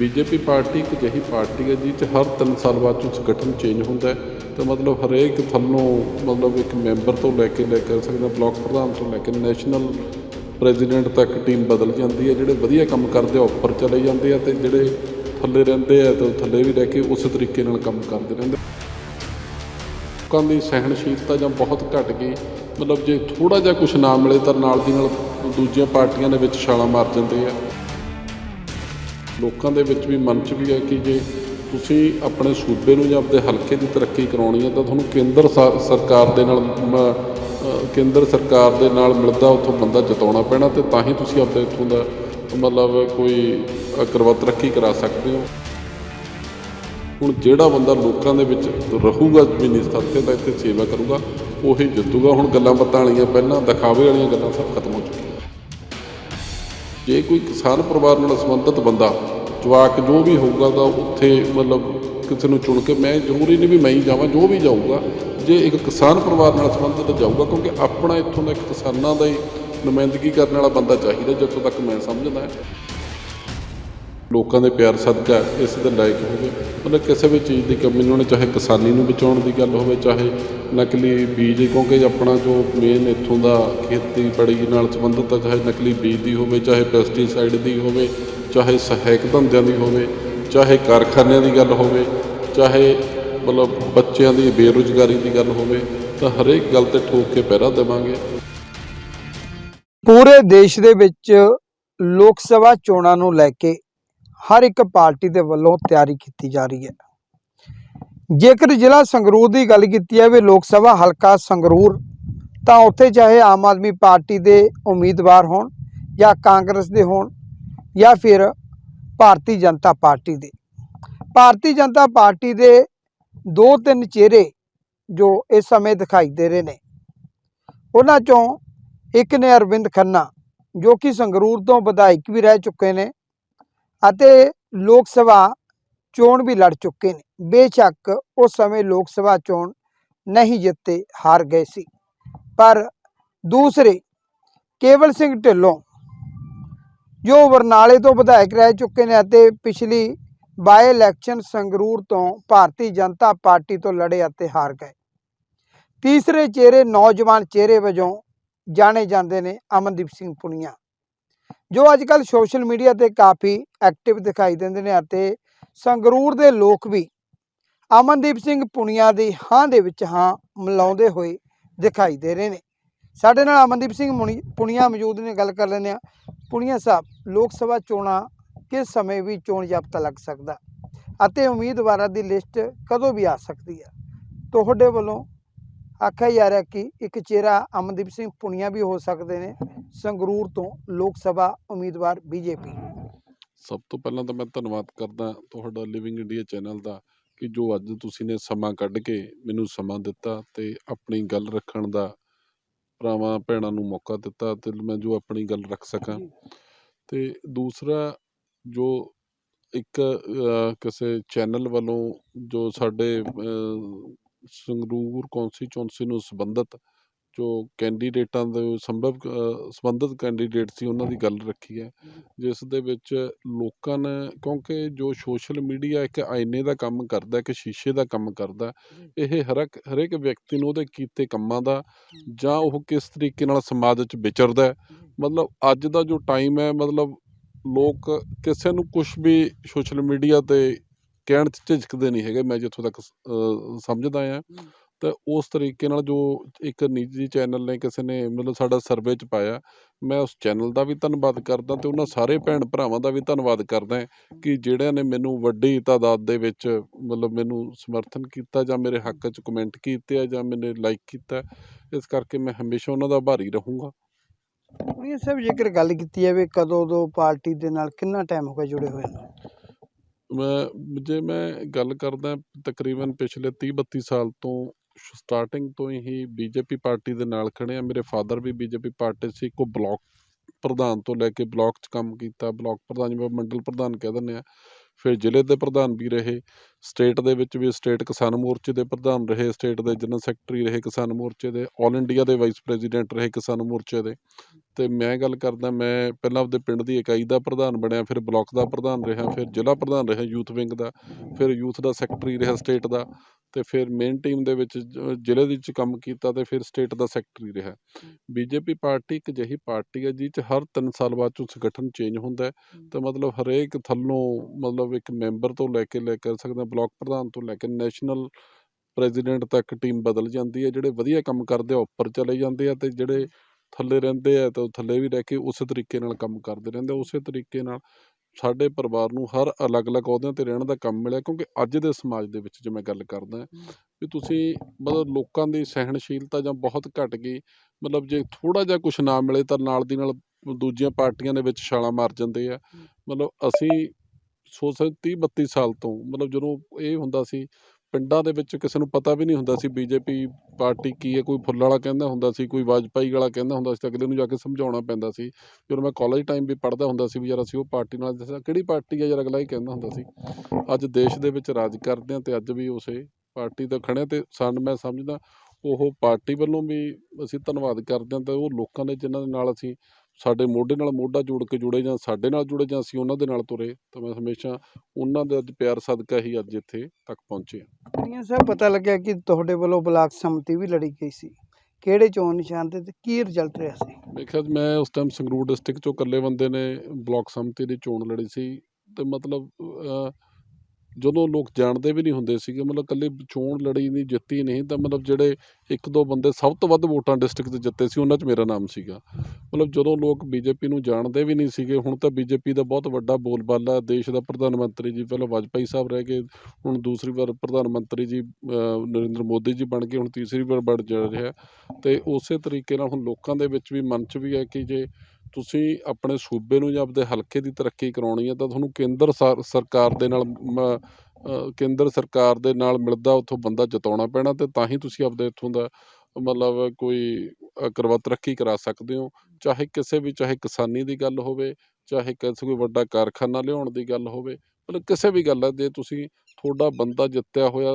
BJP party ਇੱਕ ਅਜਿਹੀ party ਹੈ ਜਿਹ 'ਚ ਹਰ 3 ਸਾਲ ਬਾਅਦ 'ਚ ਗਠਨ ਚੇਂਜ ਹੁੰਦਾ ਹੈ। ਮਤਲਬ ਹਰੇਕ ਥੱਲੋਂ ਮਤਲਬ ਇੱਕ ਮੈਂਬਰ ਤੋਂ ਲੈ ਕੇ ਲੈ ਕਰ ਸਕਦੇ ਹਾਂ, ਬਲਾਕ ਪ੍ਰਧਾਨ ਤੋਂ ਲੈ ਕੇ ਨੈਸ਼ਨਲ ਪ੍ਰੈਜ਼ੀਡੈਂਟ ਤੱਕ ਟੀਮ ਬਦਲ ਜਾਂਦੀ ਹੈ। ਜਿਹੜੇ ਵਧੀਆ ਕੰਮ ਕਰਦੇ ਆ, ਉੱਪਰ ਚਲੇ ਜਾਂਦੇ ਆ ਤੇ ਜਿਹੜੇ ਥੱਲੇ ਰਹਿੰਦੇ ਆ ਤੇ ਉਹ ਥੱਲੇ ਵੀ ਰਹਿ ਕੇ ਉਸੇ ਤਰੀਕੇ ਨਾਲ ਕੰਮ ਕਰਦੇ ਰਹਿੰਦੇ ਲੋਕਾਂ ਦੀ ਸਹਿਣਸ਼ੀਲਤਾ ਜਾਂ ਬਹੁਤ ਘਟ ਗਈ। ਮਤਲਬ ਜੇ ਥੋੜਾ ਜਿਹਾ ਕੁਝ ਨਾ ਮਿਲੇ ਤਾਂ ਨਾਲ ਦੀ ਨਾਲ ਦੂਜੀਆਂ ਪਾਰਟੀਆਂ ਦੇ ਵਿੱਚ ਛਾਲਾਂ ਮਾਰ ਜਾਂਦੇ ਆ। ਲੋਕਾਂ ਦੇ ਵਿੱਚ ਵੀ ਮਨ 'ਚ ਵੀ ਹੈ ਕਿ ਜੇ ਤੁਸੀਂ ਆਪਣੇ ਸੂਬੇ ਨੂੰ ਜਾਂ ਆਪਣੇ ਹਲਕੇ ਦੀ ਤਰੱਕੀ ਕਰਾਉਣੀ ਹੈ ਤਾਂ ਤੁਹਾਨੂੰ ਕੇਂਦਰ ਸ- ਸਰਕਾਰ ਦੇ ਨਾਲ ਕੇਂਦਰ ਸਰਕਾਰ ਦੇ ਨਾਲ ਮਿਲਦਾ ਉੱਥੋਂ ਬੰਦਾ ਜਿਤਾਉਣਾ ਪੈਣਾ ਤੇ ਤਾਂ ਹੀ ਤੁਸੀਂ ਆਪਣੇ ਇੱਥੋਂ ਦਾ ਮਤਲਬ ਕੋਈ ਕਰਵਾ ਤਰੱਕੀ ਕਰਾ ਸਕਦੇ ਹੋ। ਹੁਣ ਜਿਹੜਾ ਬੰਦਾ ਲੋਕਾਂ ਦੇ ਵਿੱਚ ਰਹੂਗਾ ਜ਼ਮੀਨੀ ਸਤਰ ਤੇ ਤਾਂ ਇੱਥੇ ਸੇਵਾ ਕਰੂਗਾ, ਉਹੀ ਜਿੱਤੂਗਾ। ਹੁਣ ਗੱਲਾਂ ਬਾਤਾਂ ਵਾਲੀਆਂ ਪਹਿਲਾਂ, ਦਿਖਾਵੇ ਵਾਲੀਆਂ ਗੱਲਾਂ ਸਭ ਖਤਮ ਹੋ ਚੁੱਕੀਆਂ। ਜੇ ਕੋਈ ਕਿਸਾਨ ਪਰਿਵਾਰ ਨਾਲ ਸੰਬੰਧਿਤ ਬੰਦਾ, ਜਵਾਕ ਜੋ ਵੀ ਹੋਊਗਾ ਤਾਂ ਉੱਥੇ ਮਤਲਬ ਕਿਸੇ ਨੂੰ ਚੁਣ ਕੇ ਮੈਂ ਜ਼ਰੂਰੀ ਨਹੀਂ ਵੀ ਮੈਂ ਹੀ ਜਾਵਾਂ, ਜੋ ਵੀ ਜਾਊਗਾ, ਜੇ ਇੱਕ ਕਿਸਾਨ ਪਰਿਵਾਰ ਨਾਲ ਸੰਬੰਧਿਤ ਜਾਊਗਾ, ਕਿਉਂਕਿ ਆਪਣਾ ਇੱਥੋਂ ਦਾ ਇੱਕ ਕਿਸਾਨਾਂ ਦਾ ਹੀ ਨੁਮਾਇੰਦਗੀ ਕਰਨ ਵਾਲਾ ਬੰਦਾ ਚਾਹੀਦਾ ਜਿੱਥੋਂ ਤੱਕ ਮੈਂ ਸਮਝਦਾ। ਲੋਕਾਂ ਦੇ ਪਿਆਰ ਸਦਕਾ ਇਸ ਦੇ ਲਾਇਕ ਹੋਵੇ। ਮਤਲਬ ਕਿਸੇ ਵੀ ਚੀਜ਼ ਦੀ ਕਮੀ ਨਹੀਂ ਹੋਣੀ ਚਾਹੇ ਕਿਸਾਨੀ ਨੂੰ ਬਚਾਉਣ ਦੀ ਗੱਲ ਹੋਵੇ, ਚਾਹੇ ਨਕਲੀ ਬੀਜ, ਕਿਉਂਕਿ ਆਪਣਾ ਜੋ ਮੇਨ ਇੱਥੋਂ ਦਾ ਖੇਤੀਬਾੜੀ ਨਾਲ ਸੰਬੰਧਿਤ ਹੈ ਚਾਹੇ ਨਕਲੀ ਬੀਜ ਦੀ ਹੋਵੇ, ਚਾਹੇ ਪੈਸਟੀਸਾਈਡ ਦੀ ਹੋਵੇ, ਚਾਹੇ ਸਹਾਇਕ ਧੰਦਿਆਂ ਦੀ ਹੋਵੇ, ਚਾਹੇ ਕਾਰਖਾਨਿਆਂ ਦੀ ਗੱਲ ਹੋਵੇ, ਚਾਹੇ ਮਤਲਬ ਬੱਚਿਆਂ ਦੀ ਬੇਰੁਜ਼ਗਾਰੀ ਦੀ ਗੱਲ ਹੋਵੇ, ਤਾਂ ਹਰੇਕ ਗੱਲ ਤੇ ਠੋਕ ਕੇ ਪਹਿਰਾ ਦੇਵਾਂਗੇ। ਪੂਰੇ ਦੇਸ਼ ਦੇ ਵਿੱਚ ਲੋਕ ਸਭਾ ਚੋਣਾਂ ਨੂੰ ਲੈ ਕੇ ਹਰ ਇੱਕ ਪਾਰਟੀ ਦੇ ਵੱਲੋਂ ਤਿਆਰੀ ਕੀਤੀ ਜਾ ਰਹੀ ਹੈ। ਜੇਕਰ ਜ਼ਿਲ੍ਹਾ ਸੰਗਰੂਰ ਦੀ ਗੱਲ ਕੀਤੀ ਜਾਵੇ, ਲੋਕ ਸਭਾ ਹਲਕਾ ਸੰਗਰੂਰ, ਤਾਂ ਉੱਥੇ ਚਾਹੇ ਆਮ ਆਦਮੀ ਪਾਰਟੀ ਦੇ ਉਮੀਦਵਾਰ ਹੋਣ ਜਾਂ ਕਾਂਗਰਸ ਦੇ ਹੋਣ ਜਾਂ ਫਿਰ ਭਾਰਤੀ ਜਨਤਾ ਪਾਰਟੀ ਦੇ। ਭਾਰਤੀ ਜਨਤਾ ਪਾਰਟੀ ਦੇ ਦੋ ਤਿੰਨ ਚਿਹਰੇ ਜੋ ਇਸ ਸਮੇਂ ਦਿਖਾਈ ਦੇ ਰਹੇ ਨੇ। ਉਹਨਾਂ ਚੋਂ ਇੱਕ ਨੇ ਅਰਵਿੰਦ ਖੰਨਾ, ਜੋ ਕਿ ਸੰਗਰੂਰ ਤੋਂ ਵਿਧਾਇਕ ਵੀ ਰਹਿ ਚੁੱਕੇ ਨੇ। ਅਤੇ ਲੋਕ ਸਭਾ ਚੋਣ ਵੀ ਲੜ ਚੁੱਕੇ ਨੇ। ਬੇਸ਼ੱਕ ਉਸ ਸਮੇਂ ਲੋਕ ਸਭਾ ਚੋਣ ਨਹੀਂ ਜਿੱਤੇ ਹਾਰ ਗਏ ਸੀ। ਪਰ ਦੂਸਰੇ ਕੇਵਲ ਸਿੰਘ ਢਿੱਲੋਂ ਜੋ ਬਰਨਾਲੇ ਤੋਂ ਵਿਧਾਇਕ ਰਹਿ ਚੁੱਕੇ ਨੇ ਅਤੇ ਪਿਛਲੀ ਬਾਈ ਇਲੈਕਸ਼ਨ ਸੰਗਰੂਰ ਤੋਂ ਭਾਰਤੀ ਜਨਤਾ ਪਾਰਟੀ ਤੋਂ ਲੜੇ ਅਤੇ ਹਾਰ ਗਏ। ਤੀਸਰੇ ਚਿਹਰੇ ਨੌਜਵਾਨ ਚਿਹਰੇ ਵਜੋਂ ਜਾਣੇ ਜਾਂਦੇ ਨੇ ਅਮਨਦੀਪ ਸਿੰਘ ਪੁਨੀਆ। ਜੋ ਅੱਜ ਕੱਲ ਸੋਸ਼ਲ ਮੀਡੀਆ ਤੇ ਕਾਫੀ ਐਕਟਿਵ ਦਿਖਾਈ ਦਿੰਦੇ ਨੇ ਅਤੇ ਸੰਗਰੂਰ ਦੇ ਲੋਕ ਵੀ ਅਮਨਦੀਪ ਸਿੰਘ ਪੁਨੀਆ ਦੀ ਹਾਂ ਦੇ ਵਿੱਚ ਹਾਂ ਮਿਲਾਉਂਦੇ ਹੋਏ ਦਿਖਾਈ ਦੇ ਰਹੇ ਨੇ। ਸਾਡੇ ਨਾਲ ਅਮਨਦੀਪ ਸਿੰਘ ਮੁਨੀ- ਪੁਨੀਆ ਮੌਜੂਦ ਨੇ, ਗੱਲ ਕਰ ਲੈਂਦੇ ਆ ਪੁਨੀਆ ਸਾਹਿਬ, ਲੋਕ ਸਭਾ ਚੋਣਾਂ ਕਿਸ ਸਮੇਂ ਵੀ ਚੋਣ ਜਾਬਤਾ ਲੱਗ ਸਕਦਾ? ਅਤੇ ਉਮੀਦਵਾਰਾਂ ਦੀ ਲਿਸਟ ਕਦੋਂ ਵੀ ਆ ਸਕਦੀ ਹੈ? ਤੁਹਾਡੇ ਵੱਲੋਂ ਆਖਿਆ ਜਾ ਰਿਹਾ ਕਿ ਇੱਕ ਚਿਹਰਾ ਅਮਨਦੀਪ ਸਿੰਘ ਪੁਨੀਆ ਵੀ ਹੋ ਸਕਦੇ ਨੇ ਸੰਗਰੂਰ ਤੋਂ ਲੋਕ ਸਭਾ ਉਮੀਦਵਾਰ ਬੀਜੇਪੀ। ਸਭ ਤੋਂ ਪਹਿਲਾਂ ਤਾਂ ਮੈਂ ਧੰਨਵਾਦ ਕਰਦਾ ਤੁਹਾਡਾ ਲਿਵਿੰਗ ਇੰਡੀਆ ਚੈਨਲ ਦਾ ਕਿ ਜੋ ਅੱਜ ਤੁਸੀਂ ਨੇ ਸਮਾਂ ਕੱਢ ਕੇ ਮੈਨੂੰ ਸਮਾਂ ਦਿੱਤਾ ਤੇ ਆਪਣੀ ਗੱਲ ਰੱਖਣ ਦਾ ਭਰਾਵਾਂ ਭੈਣਾਂ ਨੂੰ ਮੌਕਾ ਦਿੱਤਾ ਤੇ ਮੈਂ ਜੋ ਆਪਣੀ ਗੱਲ ਰੱਖ ਸਕਾਂ। ਤੇ ਦੂਸਰਾ ਜੋ ਇੱਕ ਕਿਸੇ ਚੈਨਲ ਵੱਲੋਂ ਜੋ ਸਾਡੇ ਸੰਗਰੂਰ ਕੌਂਸਟੀਚੁਐਂਸੀ ਨੂੰ ਸੰਬੰਧਿਤ ਜੋ ਕੈਂਡੀਡੇਟਾਂ ਦੇ ਸੰਭਵ ਸੰਬੰਧਿਤ ਕੈਂਡੀਡੇਟ ਸੀ ਉਹਨਾਂ ਦੀ ਗੱਲ ਰੱਖੀ ਹੈ ਜਿਸ ਦੇ ਵਿੱਚ ਲੋਕਾਂ ਨੇ ਕਿਉਂਕਿ ਜੋ ਸੋਸ਼ਲ ਮੀਡੀਆ ਇੱਕ ਆਇਨੇ ਦਾ ਕੰਮ ਕਰਦਾ ਇੱਕ ਸ਼ੀਸ਼ੇ ਦਾ ਕੰਮ ਕਰਦਾ ਇਹ ਹਰ ਇੱਕ ਹਰੇਕ ਵਿਅਕਤੀ ਨੂੰ ਉਹਦੇ ਕੀਤੇ ਕੰਮਾਂ ਦਾ ਜਾਂ ਉਹ ਕਿਸ ਤਰੀਕੇ ਨਾਲ ਸਮਾਜ ਵਿੱਚ ਵਿਚਰਦਾ ਹੈ ਮਤਲਬ ਅੱਜ ਦਾ ਜੋ ਟਾਈਮ ਹੈ ਮਤਲਬ ਲੋਕ ਕਿਸੇ ਨੂੰ ਕੁਝ ਵੀ ਸੋਸ਼ਲ ਮੀਡੀਆ ਤੇ ਕਹਿਣ 'ਚ ਝਿਜਕਦੇ ਨਹੀਂ ਹੈਗੇ ਮੈਂ ਜਿੱਥੋਂ ਤੱਕ ਸਮਝਦਾ ਆ ਤਾਂ ਉਸ ਤਰੀਕੇ ਨਾਲ ਜੋ ਇੱਕ ਨਿੱਜੀ ਚੈਨਲ ਨੇ ਕਿਸੇ ਨੇ ਮਤਲਬ ਸਾਡਾ ਸਰਵੇ 'ਚ ਪਾਇਆ ਮੈਂ ਉਸ ਚੈਨਲ ਦਾ ਵੀ ਧੰਨਵਾਦ ਕਰਦਾ ਤੇ ਉਹਨਾਂ ਸਾਰੇ ਭੈਣ ਭਰਾਵਾਂ ਦਾ ਵੀ ਧੰਨਵਾਦ ਕਰਦਾ ਕਿ ਜਿਹੜਿਆਂ ਨੇ ਮੈਨੂੰ ਵੱਡੀ ਤਾਦਾਦ ਦੇ ਵਿੱਚ ਮਤਲਬ ਮੈਨੂੰ ਸਮਰਥਨ ਕੀਤਾ ਜਾਂ ਮੇਰੇ ਹੱਕ 'ਚ ਕਮੈਂਟ ਕੀਤੇ ਆ ਜਾਂ ਮੈਨੇ ਲਾਈਕ ਕੀਤਾ ਇਸ ਕਰਕੇ ਮੈਂ ਹਮੇਸ਼ਾ ਉਹਨਾਂ ਦਾ ਆਭਾਰੀ ਰਹੂੰਗਾ। ਪੁਨੀਆ ਸਾਹਿਬ ਜੇਕਰ ਗੱਲ ਕੀਤੀ ਜਾਵੇ ਕਦੋਂ ਤੋਂ ਪਾਰਟੀ ਦੇ ਨਾਲ ਕਿੰਨਾ ਟਾਈਮ ਹੋ ਗਿਆ ਜੁੜੇ ਹੋਏ ਨੂੰ? ਜੇ ਮੈਂ ਗੱਲ ਕਰਦਾ ਤਕਰੀਬਨ ਪਿਛਲੇ ਤੀਹ ਬੱਤੀ ਸਾਲ ਤੋਂ ਸਟਾਰਟਿੰਗ ਤੋਂ ਹੀ ਬੀਜੇਪੀ ਪਾਰਟੀ ਦੇ ਨਾਲ ਖੜੇ ਆ ਮੇਰੇ ਫਾਦਰ ਵੀ ਬੀਜੇਪੀ ਪਾਰਟੀ ਸੀ ਕੋ ਬਲੋਕ ਪ੍ਰਧਾਨ ਤੋਂ ਲੈ ਕੇ ਬਲੋਕ 'ਚ ਕੰਮ ਕੀਤਾ, ਬਲੋਕ ਪ੍ਰਧਾਨ ਜਿਵੇਂ ਮੰਡਲ ਪ੍ਰਧਾਨ ਕਹਿ ਦਿੰਦੇ ਹਾਂ ਫਿਰ ਜ਼ਿਲ੍ਹੇ ਦੇ ਪ੍ਰਧਾਨ ਵੀ ਰਹੇ, ਸਟੇਟ ਦੇ ਵਿੱਚ ਵੀ ਸਟੇਟ ਕਿਸਾਨ ਮੋਰਚੇ ਦੇ ਪ੍ਰਧਾਨ ਰਹੇ, ਸਟੇਟ ਦੇ ਜਨਰਲ ਸੈਕਟਰੀ ਰਹੇ ਕਿਸਾਨ ਮੋਰਚੇ ਦੇ, ਆਲ ਇੰਡੀਆ ਦੇ ਵਾਈਸ ਪ੍ਰੈਜ਼ੀਡੈਂਟ ਰਹੇ ਕਿਸਾਨ ਮੋਰਚੇ ਦੇ। ਤੇ ਮੈਂ ਗੱਲ ਕਰਦਾ, ਮੈਂ ਪਹਿਲਾਂ ਆਪਦੇ ਪਿੰਡ ਦੀ ਇਕਾਈ ਦਾ ਪ੍ਰਧਾਨ ਬਣਿਆ, ਫਿਰ ਬਲਾਕ ਦਾ ਪ੍ਰਧਾਨ ਰਿਹਾ, ਫਿਰ ਜ਼ਿਲ੍ਹਾ ਪ੍ਰਧਾਨ ਰਿਹਾ ਯੂਥ ਵਿੰਗ ਦਾ, ਫਿਰ ਯੂਥ ਦਾ ਸੈਕਟਰੀ ਰਿਹਾ ਸਟੇਟ ਦਾ। ਤੇ ਫਿਰ ਮੇਨ ਟੀਮ ਦੇ ਵਿੱਚ ਜ਼ਿਲ੍ਹੇ ਦੇ ਵਿੱਚ ਕੰਮ ਕੀਤਾ ਤੇ ਫਿਰ ਸਟੇਟ ਦਾ ਸੈਕਟਰੀ ਰਿਹਾ। ਬੀਜੇਪੀ ਪਾਰਟੀ ਇੱਕ ਅਜਿਹੀ ਪਾਰਟੀ ਹੈ ਜਿਹ 'ਚ ਹਰ 3 ਸਾਲ ਬਾਅਦ 'ਚੋਂ ਸੰਗਠਨ ਚੇਂਜ ਹੁੰਦਾ ਹੈ। ਤੇ ਮਤਲਬ ਹਰੇਕ ਥੱਲੋਂ ਮਤਲਬ ਇੱਕ ਮੈਂਬਰ ਤੋਂ ਲੈ ਕੇ ਲੈ ਕਰ ਸਕਦਾ ਬਲਾਕ ਪ੍ਰਧਾਨ ਤੋਂ ਲੈ ਕੇ ਨੈਸ਼ਨਲ ਪ੍ਰੈਜ਼ੀਡੈਂਟ ਤੱਕ ਟੀਮ ਬਦਲ ਜਾਂਦੀ ਹੈ। ਜਿਹੜੇ ਵਧੀਆ ਕੰਮ ਕਰਦੇ ਆ ਉੱਪਰ ਚਲੇ ਜਾਂਦੇ ਆ ਤੇ ਜਿਹੜੇ ਥੱਲੇ ਰਹਿੰਦੇ ਆ ਤਾਂ ਉਹ ਥੱਲੇ ਵੀ ਰਹਿ ਕੇ ਉਸੇ ਤਰੀਕੇ ਨਾਲ ਕੰਮ ਕਰਦੇ ਰਹਿੰਦੇ। ਉਸੇ ਤਰੀਕੇ ਨਾਲ ਸਾਡੇ ਪਰਿਵਾਰ ਨੂੰ ਹਰ ਅਲੱਗ-ਅਲੱਗ ਅਹੁਦਿਆਂ ਤੇ ਰਹਿਣ ਦਾ ਕੰਮ ਮਿਲਿਆ ਕਿਉਂਕਿ ਅੱਜ ਦੇ ਸਮਾਜ ਦੇ ਵਿੱਚ ਜੇ ਮੈਂ ਗੱਲ ਕਰਦਾ ਵੀ ਤੁਸੀਂ ਮਤਲਬ ਲੋਕਾਂ ਦੀ ਸਹਿਣਸ਼ੀਲਤਾ ਜਾਂ ਬਹੁਤ ਘਟ ਗਈ ਮਤਲਬ ਜੇ ਥੋੜਾ ਜਿਹਾ ਕੁਝ ਨਾ ਮਿਲੇ ਤਾਂ ਨਾਲ ਦੀ ਨਾਲ ਦੂਜੀਆਂ ਪਾਰਟੀਆਂ ਦੇ ਵਿੱਚ ਛਾਲਾਂ ਮਾਰ ਜਾਂਦੇ ਆ। ਮਤਲਬ ਅਸੀਂ ਸੋਚ 30 32 ਸਾਲ ਤੋਂ ਮਤਲਬ ਜਦੋਂ ਇਹ ਹੁੰਦਾ ਸੀ ਪਿੰਡਾਂ ਦੇ ਵਿੱਚ ਕਿਸੇ ਨੂੰ ਪਤਾ ਵੀ ਨਹੀਂ ਹੁੰਦਾ ਸੀ ਬੀਜੇਪੀ ਪਾਰਟੀ ਕੀ ਹੈ, ਕੋਈ ਫੁੱਲ ਵਾਲਾ ਕਹਿੰਦਾ ਹੁੰਦਾ ਸੀ, ਕੋਈ ਵਾਜਪਾਈ ਵਾਲਾ ਕਹਿੰਦਾ ਹੁੰਦਾ ਸੀ, ਤਾਂ ਅਗਲੇ ਨੂੰ ਜਾ ਕੇ ਸਮਝਾਉਣਾ ਪੈਂਦਾ ਸੀ। ਜਦੋਂ ਮੈਂ ਕਾਲਜ ਟਾਈਮ ਵੀ ਪੜ੍ਹਦਾ ਹੁੰਦਾ ਸੀ ਵੀ ਯਾਰ ਅਸੀਂ ਉਹ ਪਾਰਟੀ ਨਾਲ ਦੱਸਿਆ ਕਿਹੜੀ ਪਾਰਟੀ ਹੈ ਯਾਰ ਅਗਲਾ ਹੀ ਕਹਿੰਦਾ ਹੁੰਦਾ ਸੀ। ਅੱਜ ਦੇਸ਼ ਦੇ ਵਿੱਚ ਰਾਜ ਕਰਦੇ ਹਾਂ ਤੇ ਅੱਜ ਵੀ ਉਸੇ ਪਾਰਟੀ ਤੋਂ ਖੜੇ ਹਾਂ ਤੇ ਸਾਨੂੰ ਮੈਂ ਸਮਝਦਾ ਉਹ ਪਾਰਟੀ ਵੱਲੋਂ ਵੀ ਅਸੀਂ ਧੰਨਵਾਦ ਕਰਦੇ ਹਾਂ ਤੇ ਉਹ ਲੋਕਾਂ ਦੇ ਜਿਨ੍ਹਾਂ ਦੇ ਨਾਲ ਅਸੀਂ ਸਾਡੇ ਮੋਢੇ ਨਾਲ ਮੋਢਾ ਜੋੜ ਕੇ ਜੁੜੇ ਜਾਂ ਸਾਡੇ ਨਾਲ ਜੁੜੇ ਜਾਂ ਅਸੀਂ ਉਹਨਾਂ ਦੇ ਨਾਲ ਤੁਰੇ ਤਾਂ ਮੈਂ ਹਮੇਸ਼ਾ ਉਹਨਾਂ ਦੇ ਅੱਜ ਪਿਆਰ ਸਦਕਾ ਹੀ ਅੱਜ ਇੱਥੇ ਤੱਕ ਪਹੁੰਚੇ ਹਾਂ। ਕੁੜੀਆਂ ਸਾਹਿਬ ਪਤਾ ਲੱਗਿਆ ਕਿ ਤੁਹਾਡੇ ਵੱਲੋਂ ਬਲਾਕ ਸੰਮਤੀ ਵੀ ਲੜੀ ਗਈ ਸੀ। ਕਿਹੜੇ ਚੋਣ ਨਿਸ਼ਾਨ ਤੇ ਤੇ ਕੀ ਰਿਜ਼ਲਟ ਰਿਹਾ ਸੀ? 'ਚ ਮੈਂ ਉਸ ਟਾਈਮ ਸੰਗਰੂਰ ਡਿਸਟ੍ਰਿਕਟ ਚੋਂ ਇਕੱਲੇ ਬੰਦੇ ਨੇ ਬਲਾਕ ਸੰਮਤੀ ਦੀ ਚੋਣ ਲੜੀ ਸੀ। ਤੇ ਮਤਲਬ ਜਦੋਂ ਲੋਕ ਜਾਣਦੇ ਵੀ ਨਹੀਂ ਹੁੰਦੇ ਸੀਗੇ, ਮਤਲਬ ਇਕੱਲੇ ਚੋਣ ਲੜੀ ਨਹੀਂ, ਜਿੱਤੀ ਨਹੀਂ, ਤਾਂ ਮਤਲਬ ਜਿਹੜੇ ਇੱਕ ਦੋ ਬੰਦੇ ਸਭ ਤੋਂ ਵੱਧ ਵੋਟਾਂ ਡਿਸਟ੍ਰਿਕਟ 'ਚ ਜਿੱਤੇ ਸੀ, ਉਹਨਾਂ 'ਚ ਮੇਰਾ ਨਾਮ ਸੀਗਾ। ਮਤਲਬ ਜਦੋਂ ਲੋਕ ਬੀਜੇਪੀ ਨੂੰ ਜਾਣਦੇ ਵੀ ਨਹੀਂ ਸੀਗੇ, ਹੁਣ ਤਾਂ ਬੀਜੇਪੀ ਦਾ ਬਹੁਤ ਵੱਡਾ ਬੋਲਬਾਲਾ ਦੇਸ਼ ਦਾ ਪ੍ਰਧਾਨ ਮੰਤਰੀ ਜੀ, ਪਹਿਲਾਂ ਵਾਜਪਾਈ ਸਾਹਿਬ ਰਹਿ ਗਏ, ਹੁਣ ਦੂਸਰੀ ਵਾਰ ਪ੍ਰਧਾਨ ਮੰਤਰੀ ਜੀ ਨਰਿੰਦਰ ਮੋਦੀ ਜੀ ਬਣ ਗਏ, ਹੁਣ ਤੀਸਰੀ ਵਾਰ ਬਣ ਜਾ ਰਿਹਾ। ਤੇ ਉਸੇ ਤਰੀਕੇ ਨਾਲ ਹੁਣ ਲੋਕਾਂ ਦੇ ਵਿੱਚ ਵੀ ਮਨ 'ਚ ਵੀ ਹੈ ਕਿ ਜੇ ਤੁਸੀਂ ਆਪਣੇ ਸੂਬੇ ਨੂੰ ਜਾਂ ਆਪਣੇ ਹਲਕੇ ਦੀ ਤਰੱਕੀ ਕਰਾਉਣੀ ਹੈ ਤਾਂ ਤੁਹਾਨੂੰ ਕੇਂਦਰ ਸਰਕਾਰ ਦੇ ਨਾਲ ਕੇਂਦਰ ਸਰਕਾਰ ਦੇ ਨਾਲ ਮਿਲਦਾ ਉੱਥੋਂ ਬੰਦਾ ਜਿਤਾਉਣਾ ਪੈਣਾ ਤੇ ਤਾਂ ਹੀ ਤੁਸੀਂ ਆਪਦੇ ਇੱਥੋਂ ਦਾ ਮਤਲਬ ਕੋਈ ਕਰਵਾ ਤਰੱਕੀ ਕਰਾ ਸਕਦੇ ਹੋ। ਚਾਹੇ ਕਿਸੇ ਵੀ, ਚਾਹੇ ਕਿਸਾਨੀ ਦੀ ਗੱਲ ਹੋਵੇ, ਚਾਹੇ ਕਿਸੇ ਕੋਈ ਵੱਡਾ ਕਾਰਖਾਨਾ ਲਿਆਉਣ ਦੀ ਗੱਲ ਹੋਵੇ, ਮਤਲਬ ਕਿਸੇ ਵੀ ਗੱਲ ਹੈ, ਜੇ ਤੁਸੀਂ ਤੁਹਾਡਾ ਬੰਦਾ ਜਿੱਤਿਆ ਹੋਇਆ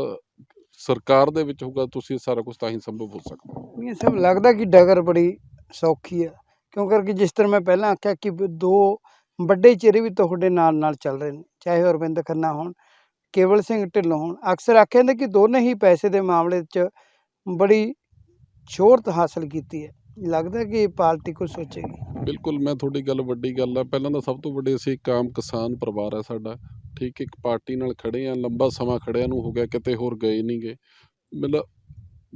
ਸਰਕਾਰ ਦੇ ਵਿੱਚ ਹੋਊਗਾ, ਤੁਸੀਂ ਸਾਰਾ ਕੁਝ ਤਾਂ ਹੀ ਸੰਭਵ ਹੋ ਸਕਦਾ। ਕੁੜੀਆਂ ਸਾਹਿਬ ਲੱਗਦਾ ਕਿ ਡਗਰ ਬੜੀ ਸੌਖੀ ਹੈ। ਕਿਉਂ ਕਰਕੇ ਜਿਸ ਤਰ੍ਹਾਂ ਮੈਂ ਪਹਿਲਾਂ ਆਖਿਆ ਕਿ ਦੋ ਵੱਡੇ ਚਿਹਰੇ ਵੀ ਤੁਹਾਡੇ ਨਾਲ ਨਾਲ ਚੱਲ ਰਹੇ ਨੇ, ਚਾਹੇ ਅਰਵਿੰਦ ਖੰਨਾ ਹੋਣ, ਕੇਵਲ ਸਿੰਘ ਢਿੱਲੋਂ ਹੋਣ, ਅਕਸਰ ਆਖਿਆ ਜਾਂਦਾ ਕਿ ਦੋਨੇ ਹੀ ਪੈਸੇ ਦੇ ਮਾਮਲੇ 'ਚ ਬੜੀ ਸ਼ੋਹਰਤ ਹਾਸਲ ਕੀਤੀ ਹੈ। ਲੱਗਦਾ ਕਿ ਇਹ ਪਾਰਟੀ ਕੁਝ ਸੋਚੇਗੀ? ਬਿਲਕੁਲ, ਮੈਂ ਤੁਹਾਡੀ ਗੱਲ ਵੱਡੀ ਗੱਲ ਆ। ਪਹਿਲਾਂ ਤਾਂ ਸਭ ਤੋਂ ਵੱਡੇ ਅਸੀਂ ਇੱਕ ਆਮ ਕਿਸਾਨ ਪਰਿਵਾਰ ਆ ਸਾਡਾ। ਠੀਕ, ਇੱਕ ਪਾਰਟੀ ਨਾਲ ਖੜੇ ਆ, ਲੰਬਾ ਸਮਾਂ ਖੜਿਆਂ ਨੂੰ ਹੋ ਗਿਆ, ਕਿਤੇ ਹੋਰ ਗਏ ਨਹੀਂ ਗਏ ਮਤਲਬ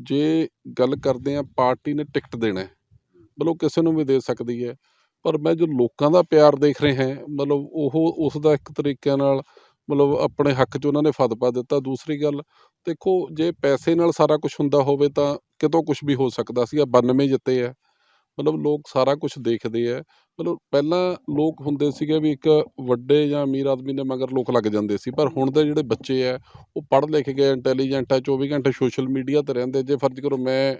ਜੇ ਗੱਲ ਕਰਦੇ ਆ, ਪਾਰਟੀ ਨੇ ਟਿਕਟ ਦੇਣਾ ਮਤਲਬ ਕਿਸੇ ਨੂੰ ਵੀ ਦੇ ਸਕਦੀ ਹੈ। ਪਰ ਮੈਂ ਜੋ ਲੋਕਾਂ ਦਾ ਪਿਆਰ ਦੇਖ ਰਿਹਾ ਮਤਲਬ ਉਹ ਉਸ ਦਾ ਇੱਕ ਤਰੀਕੇ ਨਾਲ ਮਤਲਬ ਆਪਣੇ ਹੱਕ 'ਚ ਉਹਨਾਂ ਨੇ ਫਤਵਾ ਦਿੱਤਾ। ਦੂਸਰੀ ਗੱਲ, ਦੇਖੋ ਜੇ ਪੈਸੇ ਨਾਲ ਸਾਰਾ ਕੁਝ ਹੁੰਦਾ ਹੋਵੇ ਤਾਂ ਕਿਤੋਂ ਕੁਝ ਵੀ ਹੋ ਸਕਦਾ ਸੀ, ਆ 92 ਜਿੱਤੇ ਆ। ਮਤਲਬ ਲੋਕ ਸਾਰਾ ਕੁਝ ਦੇਖਦੇ ਆ। ਮਤਲਬ ਪਹਿਲਾਂ ਲੋਕ ਹੁੰਦੇ ਸੀਗੇ ਵੀ ਇੱਕ ਵੱਡੇ ਜਾਂ ਅਮੀਰ ਆਦਮੀ ਦੇ ਮਗਰ ਲੋਕ ਲੱਗ ਜਾਂਦੇ ਸੀ, ਪਰ ਹੁਣ ਦੇ ਜਿਹੜੇ ਬੱਚੇ ਆ, ਉਹ ਪੜ੍ਹ ਲਿਖ ਗਏ ਇੰਟੈਲੀਜੈਂਟ ਆ 24 ਘੰਟੇ ਸੋਸ਼ਲ ਮੀਡੀਆ ਤੇ ਰਹਿੰਦੇ। ਜੇ ਫਰਜ਼ ਕਰੋ ਮੈਂ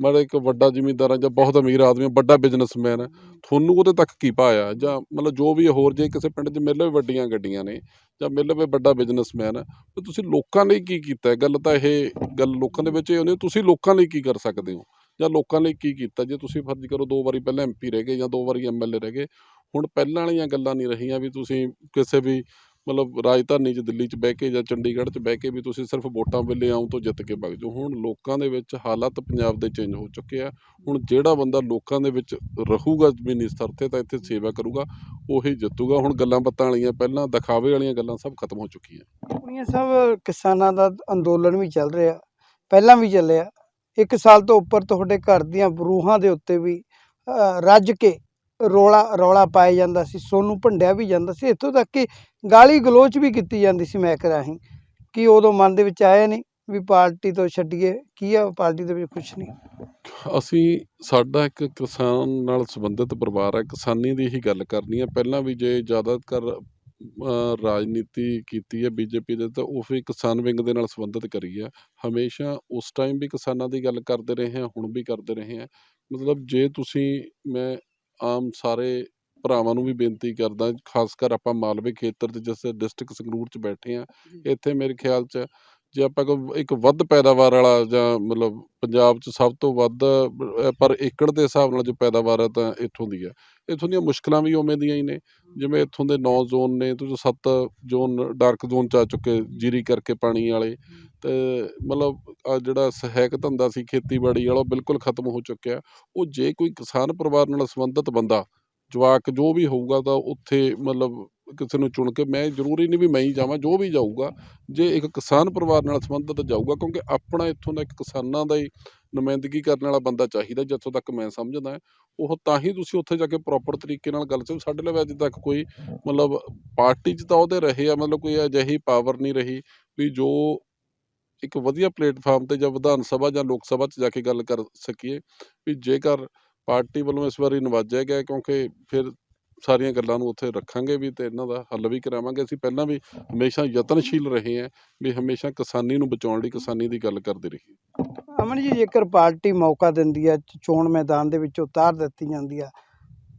ਮਤਲਬ ਇੱਕ ਵੱਡਾ ਜ਼ਿਮੀਂਦਾਰ ਹਾਂ ਜਾਂ ਬਹੁਤ ਅਮੀਰ ਆਦਮੀ ਹਾਂ, ਵੱਡਾ ਬਿਜ਼ਨਸਮੈਨ ਹੈ। ਤੁਹਾਨੂੰ ਉਹਦੇ ਤੱਕ ਕੀ ਪਾਇਆ ਜਾਂ ਮਤਲਬ ਜੋ ਵੀ ਹੋਰ ਜੇ ਕਿਸੇ ਪਿੰਡ 'ਚ ਮਿਲ ਲਵੇ ਵੱਡੀਆਂ ਗੱਡੀਆਂ ਨੇ ਜਾਂ ਮਿਲ ਲਵੇ ਵੱਡਾ ਬਿਜ਼ਨਸਮੈਨ ਹੈ ਤੇ ਤੁਸੀਂ ਲੋਕਾਂ ਲਈ ਕੀ ਕੀਤਾ ਹੈ? ਗੱਲ? ਤਾਂ ਇਹ ਗੱਲ ਲੋਕਾਂ ਦੇ ਵਿੱਚ ਇਹ ਹੁੰਦੀ ਹੈ, ਤੁਸੀਂ ਲੋਕਾਂ ਲਈ ਕੀ ਕਰ ਸਕਦੇ ਹੋ? ਜਾਂ ਲੋਕਾਂ ਲਈ ਕੀ ਕੀਤਾ? ਜੇ ਤੁਸੀਂ ਫਰਜ਼ ਕਰੋ ਦੋ ਵਾਰੀ ਪਹਿਲਾਂ ਐਮਪੀ ਰਹਿ ਗਏ ਜਾਂ ਦੋ ਵਾਰੀ ਐਮਐਲਏ ਰਹਿ ਗਏ ਹੁਣ ਪਹਿਲਾਂ ਵਾਲੀਆਂ ਗੱਲਾਂ ਨਹੀਂ ਰਹੀਆਂ ਵੀ ਤੁਸੀਂ ਕਿਸੇ ਵੀ ਮਤਲਬ ਰਾਜਧਾਨੀ 'ਚ, ਦਿੱਲੀ 'ਚ ਬਹਿ ਕੇ ਜਾਂ ਚੰਡੀਗੜ੍ਹ 'ਚ ਬਹਿ ਕੇ ਵੀ ਤੁਸੀਂ ਸਿਰਫ ਵੋਟਾਂ ਵੇਲੇ ਆਉਂ ਤੋਂ ਜਿੱਤ ਕੇ ਵਗ ਜਾਓ। ਹੁਣ ਲੋਕਾਂ ਦੇ ਵਿੱਚ ਹਾਲਾਤ ਪੰਜਾਬ ਦੇ ਚੇਂਜ ਹੋ ਚੁੱਕੇ ਆ। ਹੁਣ ਜਿਹੜਾ ਬੰਦਾ ਲੋਕਾਂ ਦੇ ਵਿੱਚ ਰਹੂਗਾ ਜ਼ਮੀਨੀ ਸਤਰ ਤੇ ਤਾਂ ਇੱਥੇ ਸੇਵਾ ਕਰੂਗਾ, ਉਹੀ ਜਿੱਤੂਗਾ। ਹੁਣ ਗੱਲਾਂ ਬਾਤਾਂ ਵਾਲੀਆਂ ਪਹਿਲਾਂ, ਦਿਖਾਵੇ ਵਾਲੀਆਂ ਗੱਲਾਂ ਸਭ ਖਤਮ ਹੋ ਚੁੱਕੀਆਂ। ਕੁੜੀਆਂ ਸਾਹਿਬ ਕਿਸਾਨਾਂ ਦਾ ਅੰਦੋਲਨ ਵੀ ਚੱਲ ਰਿਹਾ, ਪਹਿਲਾਂ ਵੀ ਚੱਲਿਆ। ਇੱਕ ਸਾਲ ਤੋਂ ਉੱਪਰ ਤੁਹਾਡੇ ਘਰ ਦੀਆਂ ਬਰੂਹਾਂ ਦੇ ਉੱਤੇ ਵੀ ਰੱਜ ਕੇ ਰੋਲਾ, ਰੌਲਾ ਪਾਇਆ ਜਾਂਦਾ ਸੀ, ਸੋਨੂੰ ਭੰਡਿਆ ਵੀ ਜਾਂਦਾ ਸੀ। ਇੱਥੋਂ ਤੱਕ ਕਿ ਗਾਲੀ ਗਲੋਚ ਵੀ ਕੀਤੀ ਜਾਂਦੀ ਸੀ ਮੈਕ ਰਾਹੀਂ ਕਿ ਉਦੋਂ ਮਨ ਦੇ ਵਿੱਚ ਆਇਆ ਨਹੀਂ ਵੀ ਪਾਰਟੀ ਤੋਂ ਛੱਡੀਏ, ਕੀ ਆ, ਪਾਰਟੀ ਦੇ ਵਿੱਚ ਕੁਝ ਨਹੀਂ। ਅਸੀਂ, ਸਾਡਾ ਇੱਕ ਕਿਸਾਨ ਨਾਲ ਸੰਬੰਧਿਤ ਪਰਿਵਾਰ ਹੈ ਕਿਸਾਨੀ ਦੀ ਹੀ ਗੱਲ ਕਰਨੀ ਹੈ ਪਹਿਲਾਂ ਵੀ ਜੇ ਜ਼ਿਆਦਾਤਰ ਰਾਜਨੀਤੀ ਕੀਤੀ ਹੈ ਬੀਜੇਪੀ ਦੇ, ਤਾਂ ਉਹ ਵੀ ਕਿਸਾਨ ਵਿੰਗ ਦੇ ਨਾਲ ਸੰਬੰਧਿਤ ਕਰੀ ਹੈ ਹਮੇਸ਼ਾ ਉਸ ਟਾਈਮ ਵੀ ਕਿਸਾਨਾਂ ਦੀ ਗੱਲ ਕਰਦੇ ਰਹੇ ਹਾਂ ਹੁਣ ਵੀ ਕਰਦੇ ਰਹੇ ਹਾਂ ਮਤਲਬ ਜੇ ਤੁਸੀਂ, ਮੈਂ ਆਮ ਸਾਰੇ ਭਰਾਵਾਂ ਨੂੰ ਵੀ ਬੇਨਤੀ ਕਰਦਾ ਖਾਸ ਕਰ ਆਪਾਂ ਮਾਲਵੇ ਖੇਤਰ 'ਚ ਜਿਸ ਡਿਸਟ੍ਰਿਕਟ ਸੰਗਰੂਰ 'ਚ ਬੈਠੇ ਆ ਇੱਥੇ ਮੇਰੇ ਖਿਆਲ 'ਚ ਜੇ ਆਪਾਂ ਕੋਈ ਇੱਕ ਵੱਧ ਪੈਦਾਵਾਰ ਵਾਲਾ ਜਾਂ ਮਤਲਬ ਪੰਜਾਬ 'ਚ ਸਭ ਤੋਂ ਵੱਧ ਪਰ ਏਕੜ ਦੇ ਹਿਸਾਬ ਨਾਲ ਜੋ ਪੈਦਾਵਾਰ ਹੈ ਤਾਂ ਇੱਥੋਂ ਦੀ ਹੈ। ਇੱਥੋਂ ਦੀਆਂ ਮੁਸ਼ਕਲਾਂ ਵੀ ਉਵੇਂ ਦੀਆਂ ਹੀ ਨੇ। ਜਿਵੇਂ ਇੱਥੋਂ ਦੇ 9 ਜ਼ੋਨ ਨੇ ਤੋਂ 7 ਜ਼ੋਨ, ਡਾਰਕ ਜ਼ੋਨ 'ਚ ਆ ਚੁੱਕੇ, ਜੀਰੀ ਕਰਕੇ ਪਾਣੀ ਵਾਲੇ। ਤੇ ਮਤਲਬ ਆਹ ਜਿਹੜਾ ਸਹਾਇਕ ਧੰਦਾ ਸੀ, ਖੇਤੀਬਾੜੀ ਵਾਲਾ, ਉਹ ਬਿਲਕੁਲ ਖਤਮ ਹੋ ਚੁੱਕਿਆ। ਉਹ ਜੇ ਕੋਈ ਕਿਸਾਨ ਪਰਿਵਾਰ ਨਾਲ ਸੰਬੰਧਿਤ ਬੰਦਾ, ਜਵਾਕ ਜੋ ਵੀ ਹੋਊਗਾ ਤਾਂ ਉੱਥੇ ਮਤਲਬ ਕਿਸੇ ਨੂੰ ਚੁਣ ਕੇ ਮੈਂ ਜ਼ਰੂਰੀ ਨਹੀਂ ਵੀ ਮੈਂ ਹੀ ਜਾਵਾਂ, ਜੋ ਵੀ ਜਾਊਗਾ, ਜੇ ਇੱਕ ਕਿਸਾਨ ਪਰਿਵਾਰ ਨਾਲ ਸੰਬੰਧਿਤ ਜਾਊਗਾ, ਕਿਉਂਕਿ ਆਪਣਾ ਇੱਥੋਂ ਦਾ ਇੱਕ ਕਿਸਾਨਾਂ ਦਾ ਹੀ ਨੁਮਾਇੰਦਗੀ ਕਰਨ ਵਾਲਾ ਬੰਦਾ ਚਾਹੀਦਾ, ਜਿੱਥੋਂ ਤੱਕ ਮੈਂ ਸਮਝਦਾ ਉਹ ਤਾਂ ਹੀ ਤੁਸੀਂ ਉੱਥੇ ਜਾ ਕੇ ਪ੍ਰੋਪਰ ਤਰੀਕੇ ਨਾਲ ਗੱਲ ਚ ਸਾਡੇ ਲਈ ਅੱਜ ਤੱਕ ਕੋਈ ਮਤਲਬ ਪਾਰਟੀ 'ਚ ਤਾਂ ਉਹਦੇ ਰਹੇ ਆ, ਮਤਲਬ ਕੋਈ ਅਜਿਹੀ ਪਾਵਰ ਨਹੀਂ ਰਹੀ ਵੀ ਜੋ ਇੱਕ ਵਧੀਆ ਪਲੇਟਫਾਰਮ ਤੇ ਜਾਂ ਵਿਧਾਨ ਸਭਾ ਜਾਂ ਲੋਕ ਸਭਾ 'ਚ ਜਾ ਕੇ ਗੱਲ ਕਰ ਸਕੀਏ, ਵੀ ਜੇਕਰ ਪਾਰਟੀ ਵੱਲੋਂ ਇਸ ਵਾਰੀ ਨਵਾਜਿਆ ਗਿਆ, ਕਿਉਂਕਿ ਫਿਰ ਸਾਰੀਆਂ ਗੱਲਾਂ ਨੂੰ ਉੱਥੇ ਰੱਖਾਂਗੇ ਵੀ ਤੇ ਇਹਨਾਂ ਦਾ ਹੱਲ ਵੀ ਕਰਾਵਾਂਗੇ। ਅਸੀਂ ਪਹਿਲਾਂ ਵੀ ਹਮੇਸ਼ਾ ਯਤਨਸ਼ੀਲ ਰਹੇ ਹਾਂ ਵੀ ਹਮੇਸ਼ਾ ਕਿਸਾਨੀ ਨੂੰ ਬਚਾਉਣ ਲਈ ਕਿਸਾਨੀ ਦੀ ਗੱਲ ਕਰਦੇ ਰਹੀਏ। ਅਮਨ ਜੀ ਜੇਕਰ ਪਾਰਟੀ ਮੌਕਾ ਦਿੰਦੀ ਹੈ ਚੋਣ ਮੈਦਾਨ ਦੇ ਵਿੱਚ ਉਤਾਰ ਦਿੱਤੀ ਜਾਂਦੀ ਆ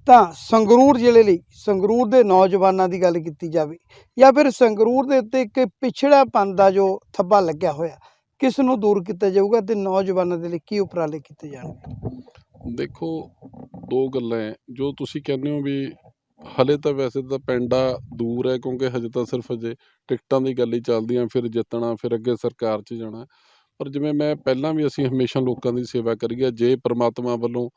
ਤਾਂ ਸੰਗਰੂਰ ਜ਼ਿਲ੍ਹੇ ਲਈ ਸੰਗਰੂਰ ਦੇ ਨੌਜਵਾਨਾਂ ਦੀ ਗੱਲ ਕੀਤੀ ਜਾਵੇ ਜਾਂ ਫਿਰ ਸੰਗਰੂਰ ਦੇ ਉੱਤੇ ਇੱਕ ਪਿਛੜਾਪਨ ਦਾ ਜੋ ਥੱਬਾ ਲੱਗਿਆ ਹੋਇਆ ਕਿਸ ਨੂੰ ਦੂਰ ਕੀਤਾ ਜਾਊਗਾ ਤੇ ਨੌਜਵਾਨਾਂ ਦੇ ਲਈ ਕੀ ਉਪਰਾਲੇ ਕੀਤੇ ਜਾਣਗੇ? ਦੇਖੋ ਦੋ ਗੱਲਾਂ ਹੈ ਜੋ ਤੁਸੀਂ ਕਹਿੰਦੇ ਹੋ ਵੀ ਹਲੇ ਤਾਂ ਵੈਸੇ ਤਾਂ ਪੈਂਡਾ ਦੂਰ ਹੈ ਕਿਉਂਕਿ ਹਜੇ ਤਾਂ ਸਿਰਫ ਹਜੇ ਟਿਕਟਾਂ ਦੀ ਗੱਲ ਹੀ ਚੱਲਦੀ ਆ ਫਿਰ ਜਿੱਤਣਾ, ਫਿਰ ਅੱਗੇ ਸਰਕਾਰ 'ਚ ਜਾਣਾ। ਪਰ ਜਿਵੇਂ ਮੈਂ ਪਹਿਲਾਂ ਵੀ ਅਸੀਂ ਹਮੇਸ਼ਾ ਲੋਕਾਂ ਦੀ ਸੇਵਾ ਕਰੀਏ, ਜੇ ਪ੍ਰਮਾਤਮਾ ਵੱਲੋਂ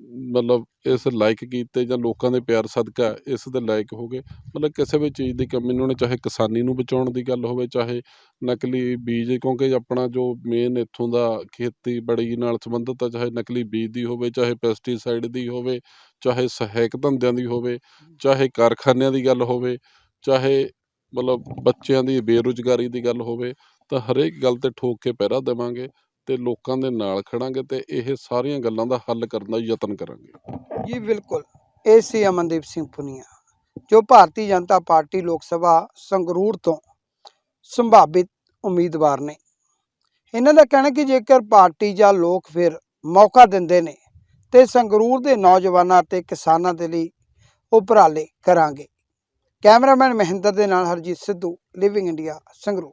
ਮਤਲਬ ਇਸ ਲਾਇਕ ਕੀਤੇ ਜਾਂ ਲੋਕਾਂ ਦੇ ਪਿਆਰ ਸਦਕਾ ਇਸ ਦੇ ਲਾਇਕ ਹੋ ਗਏ। ਮਤਲਬ ਕਿਸੇ ਵੀ ਚੀਜ਼ ਦੀ ਕਮੀ ਨਹੀਂ ਹੋਣੀ, ਚਾਹੇ ਕਿਸਾਨੀ ਨੂੰ ਬਚਾਉਣ ਦੀ ਗੱਲ ਹੋਵੇ, ਚਾਹੇ ਨਕਲੀ ਬੀਜ, ਕਿਉਂਕਿ ਆਪਣਾ ਜੋ ਮੇਨ ਇੱਥੋਂ ਦਾ ਖੇਤੀਬਾੜੀ ਨਾਲ ਸੰਬੰਧਿਤ ਆ, ਚਾਹੇ ਨਕਲੀ ਬੀਜ ਦੀ ਹੋਵੇ, ਚਾਹੇ ਪੈਸਟੀਸਾਈਡ ਦੀ ਹੋਵੇ, ਚਾਹੇ ਸਹਾਇਕ ਧੰਦਿਆਂ ਦੀ ਹੋਵੇ, ਚਾਹੇ ਕਾਰਖਾਨਿਆਂ ਦੀ ਗੱਲ ਹੋਵੇ, ਚਾਹੇ ਮਤਲਬ ਬੱਚਿਆਂ ਦੀ ਬੇਰੁਜ਼ਗਾਰੀ ਦੀ ਗੱਲ ਹੋਵੇ, ਤਾਂ ਹਰੇਕ ਗੱਲ ਤੇ ਠੋਕ ਕੇ ਪਹਿਰਾ ਦੇਵਾਂਗੇ। ਤੇ ਲੋਕਾਂ ਦੇ ਨਾਲ ਖੜਾਂਗੇ ਤੇ ਇਹ ਸਾਰੀਆਂ ਗੱਲਾਂ ਦਾ ਹੱਲ ਕਰਨ ਦਾ ਯਤਨ ਕਰਾਂਗੇ। ਜੀ, ਬਿਲਕੁਲ। ਇਹ ਸੀ ਅਮਨਦੀਪ ਸਿੰਘ ਪੁਨੀਆ, ਜੋ ਭਾਰਤੀ ਜਨਤਾ ਪਾਰਟੀ ਲੋਕ ਸਭਾ ਸੰਗਰੂਰ ਤੋਂ ਸੰਭਾਵਿਤ ਉਮੀਦਵਾਰ ਨੇ। ਇਹਨਾਂ ਦਾ ਕਹਿਣਾ ਕਿ ਜੇਕਰ ਪਾਰਟੀ ਜਾਂ ਲੋਕ ਫਿਰ ਮੌਕਾ ਦਿੰਦੇ ਨੇ, ਤੇ ਸੰਗਰੂਰ ਦੇ ਨੌਜਵਾਨਾਂ ਤੇ ਕਿਸਾਨਾਂ ਦੇ ਲਈ ਉਪਰਾਲੇ ਕਰਾਂਗੇ। ਕੈਮਰਾਮੈਨ ਮਹਿੰਦਰ ਦੇ ਨਾਲ ਹਰਜੀਤ ਸਿੱਧੂ ਲਿਵਿੰਗ ਇੰਡੀਆ ਸੰਗਰੂਰ।